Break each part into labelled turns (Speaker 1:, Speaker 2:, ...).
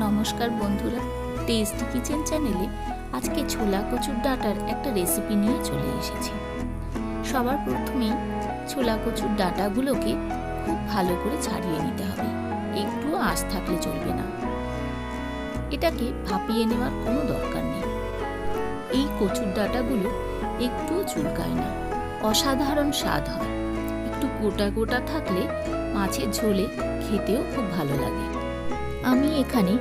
Speaker 1: নমস্কার বন্ধুরা tasty kitchen চ্যানেলে আজকে ছোলা কচুর ডাটার একটা রেসিপি নিয়ে চলে এসেছি। সবার প্রথমেই ছোলা কচুর ডাটাগুলোকে খুব ভালো করে ছাড়িয়ে নিতে হবে একটুও আঁশ থাকলে চলবে না। এটাকে ভাপিয়ে নেওয়ার কোনো দরকার নেই। এই কচুর ডাটাগুলো একটুও চুলকায় না, অসাধারণ স্বাদ হয়। একটু গোটা গোটা থাকলে মাছের ঝোলে খেতেও খুব ভালো লাগে। আমি এখানে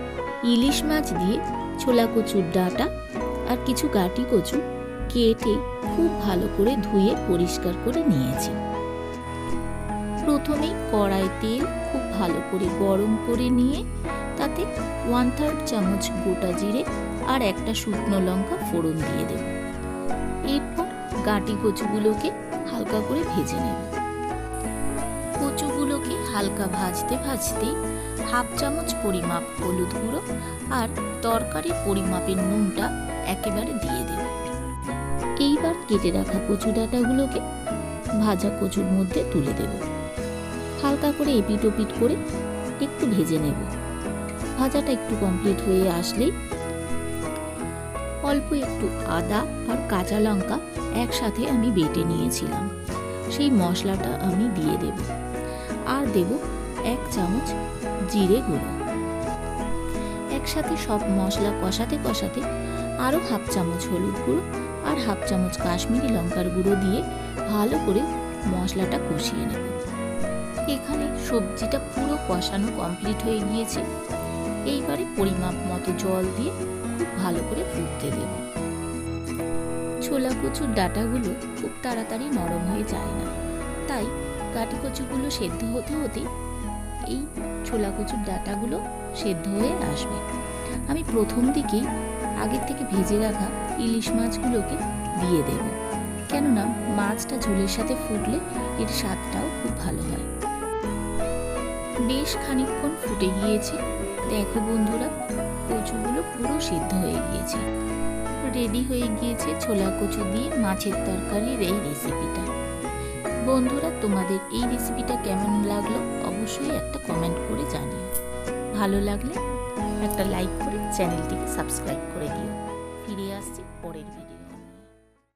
Speaker 1: ইলিশ মাছ দিয়ে ছোলা কচুর ডাঁটা আর কিছু গাটি কচু কেটে খুব ভালো করে ধুয়ে পরিষ্কার করে নিয়েছি। প্রথমেই কড়াই তেল খুব ভালো করে গরম করে নিয়ে তাতে ওয়ান থার্ড চামচ গোটা জিরে আর একটা শুকনো লঙ্কা ফোড়ন দিয়ে দেব। এরপর গাটি কচুগুলোকে হালকা করে ভেজে নেব। কচুগুলোকে হালকা ভাজতে ভাজতে হাফ চামচ পরিমাপ হলুদ গুঁড়ো আর তরকারির পরিমাপের নুনটা একেবারে দিয়ে দেব। এইবার কেটে রাখা কচু ডাঁটাগুলোকে ভাজা কচুর মধ্যে তুলে দেব। হালকা করে এপিট ওপিট করে একটু ভেজে নেব। ভাজাটা একটু কমপ্লিট হয়ে আসলেই অল্প একটু আদা আর কাঁচা লঙ্কা একসাথে আমি বেটে নিয়েছিলাম। সেই মশলাটা আমি দিয়ে দেব। আর দেব এক চামচ জিরে গুঁড়ো। একসাথে সব মশলা কষাতে কষাতে আরও হাফ চামচ হলুদ গুঁড়ো আর হাফ চামচ কাশ্মীরি লঙ্কার গুঁড়ো দিয়ে ভালো করে মশলাটা কষিয়ে নেব। এখানে সবজিটা পুরো কষানো কমপ্লিট হয়ে গিয়েছে। এইবারে পরিমাপ মতো জল দিয়ে খুব ভালো করে ফুটতে দেব। ছোলা কচুর ডাটাগুলো খুব তাড়াতাড়ি নরম হয়ে যায় না। তাই কাটি কচুগুলো সেদ্ধ হতে হতেই এই ছোলা কচুর ডাটাগুলো সেদ্ধ হয়ে আসবে। আমি প্রথম দিকেই আগের থেকে ভেজে রাখা ইলিশ মাছগুলোকে দিয়ে দেব। কেননা মাছটা ঝোলের সাথে ফুটলে এর স্বাদটাও খুব ভালো হয়। বেশ খানিকক্ষণ ফুটে গিয়েছে। দেখো বন্ধুরা, কচুগুলো পুরো সিদ্ধ হয়ে গিয়েছে। রেডি হয়ে গিয়েছে ছোলা কচু দিয়ে মাছের তরকারির এই রেসিপিটা বন্ধুরা, তোমাদের এই রেসিপিটা কেমন লাগল অবশ্যই একটা কমেন্ট করে জানিও। ভালো লাগলে একটা লাইক করে চ্যানেলটিকে সাবস্ক্রাইব করে দিও। ফিরে আসছি পরের ভিডিও